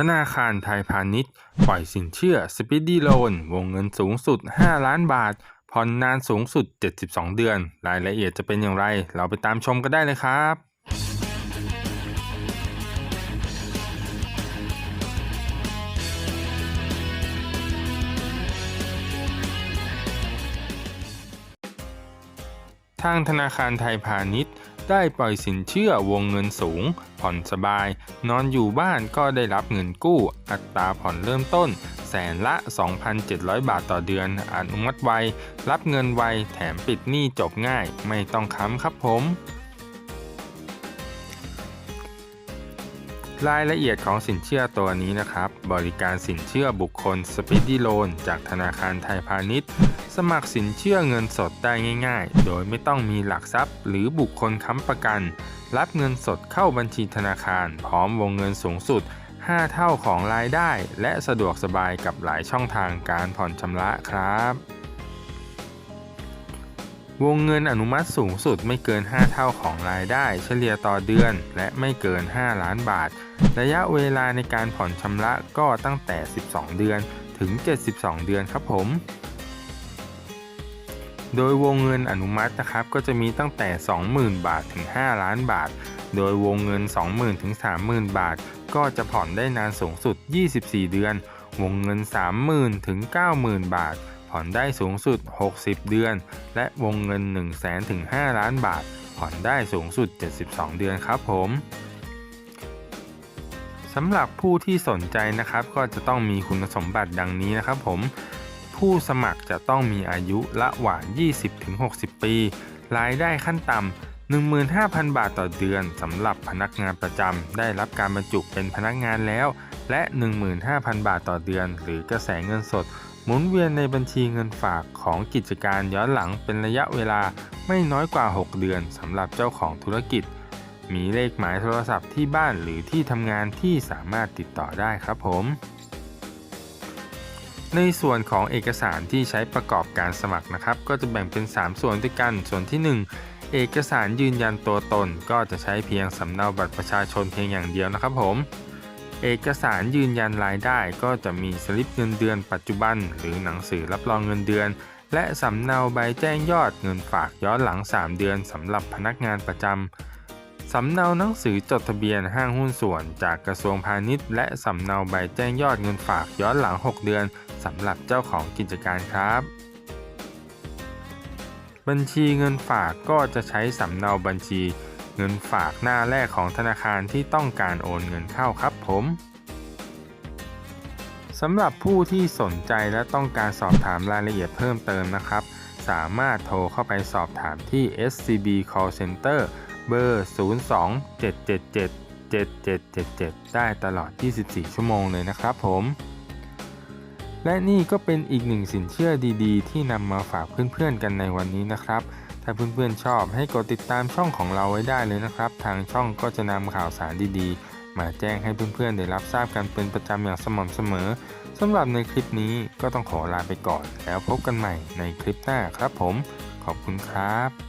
ธนาคารไทยพาณิชย์ปล่อยสินเชื่อ Speedy Loan วงเงินสูงสุด 5 ล้านบาท ผ่อนนานสูงสุด 72 เดือน รายละเอียดจะเป็นอย่างไร เราไปตามชมกันได้เลยครับทางธนาคารไทยพาณิชย์ ได้ปล่อยสินเชื่อวงเงินสูง ผ่อนสบาย นอนอยู่บ้านก็ได้รับเงินกู้ อัตราผ่อนเริ่มต้น แสนละ 2,700 บาทต่อเดือนอนุมัติไว รับเงินไว แถมปิดหนี้จบง่าย ไม่ต้องค้ำครับผม รายละเอียดของสินเชื่อตัวนี้นะครับ บริการสินเชื่อบุคคล Speedy Loan จากธนาคารไทยพาณิชย์ สมัครสินเชื่อเงินสดได้ง่าย ๆ โดยไม่ต้องมีหลักทรัพย์ หรือบุคคลค้ำประกัน รับเงินสดเข้าบัญชีธนาคาร พร้อมวงเงินสูงสุด 5 เท่าของรายได้ และสะดวกสบายกับหลายช่องทางการผ่อนชำระครับ วงเงินอนุมัติสูงสุดไม่เกิน 5 เท่าของรายได้ เฉลี่ยต่อเดือน และไม่เกิน 5 ล้านบาท ระยะเวลาในการผ่อนชำระก็ตั้งแต่ 12 เดือนถึง 72 เดือนครับผม โดยวงเงินอนุมัตินะครับก็จะมีตั้งแต่ 20,000 บาทถึง 5 ล้านบาท โดยวงเงิน 20,000 ถึง 30,000 บาท ก็จะผ่อนได้นานสูงสุด 24 เดือน วงเงิน 30,000 ถึง 90,000 บาท ผ่อนได้สูงสุด 60 เดือน และวงเงิน 1 0 0 0 0แถึง5ล้านบาท ผ่อนได้สูงสุด 72 เดือนครับผมสำหรับผู้ที่สนใจนะครับ ก็จะต้องมีคุณสมบัติดังนี้นะครับผมผู้สมัครจะต้องมีอายุระหว่าง 20-60 ปี รายได้ขั้นต่ำ15,000 บาทต่อเดือนสำหรับพนักงานประจำได้รับการบรรจุเป็นพนักงานแล้ว และ 15,000 บาทต่อเดือน หรือกระแสเงินสด หมุนเวียนในบัญชีเงินฝากของกิจการย้อนหลังเป็นระยะเวลาไม่น้อยกว่า 6 เดือนสำหรับเจ้าของธุรกิจ มีเลขหมายโทรศัพท์ที่บ้านหรือที่ทำงานที่สามารถติดต่อได้ครับผม ในส่วนของเอกสารที่ใช้ประกอบการสมัครนะครับ ก็จะแบ่งเป็น 3 ส่วนด้วยกัน ส่วนที่ 1 เอกสารยืนยันตัวตน ก็จะใช้เพียงสำเนาบัตรประชาชนเพียงอย่างเดียวนะครับผม เอกสารยืนยันรายได้ก็จะมีสลิปเงินเดือนปัจจุบัน หรือหนังสือรับรองเงินเดือน และสำเนาใบแจ้งยอดเงินฝากย้อนหลัง 3 เดือนสำหรับพนักงานประจำสำเนาหนังสือจดทะเบียนห้างหุ้นส่วน จากกระทรวงพาณิชย์ และสำเนาใบแจ้งยอดเงินฝากย้อนหลัง 6 เดือนสำหรับเจ้าของกิจการครับ บัญชีเงินฝากก็จะใช้สำเนาบัญชี เงินฝากหน้าแรกของธนาคารที่ต้องการโอนเงินเข้าครับผมสำหรับผู้ที่สนใจและต้องการสอบถามรายละเอียดเพิ่มเติมนะครับ สามารถโทรเข้าไปสอบถามที่ SCB Call Center เบอร์ 02-777-7777 ได้ตลอด 24 ชั่วโมงเลยนะครับผม และนี่ก็เป็นอีกหนึ่งสินเชื่อดีๆ ที่นำมาฝากเพื่อนๆกันในวันนี้นะครับ ถ้าเพื่อนๆชอบให้กดติดตามช่องของเราไว้ได้เลยนะครับ ทางช่องก็จะนำข่าวสารดีๆ มาแจ้งให้เพื่อนๆได้รับทราบกันเป็นประจำอย่างสม่ำเสมอสำหรับในคลิปนี้ก็ต้องขอลาไปก่อน แล้วพบกันใหม่ในคลิปหน้าครับผม ขอบคุณครับ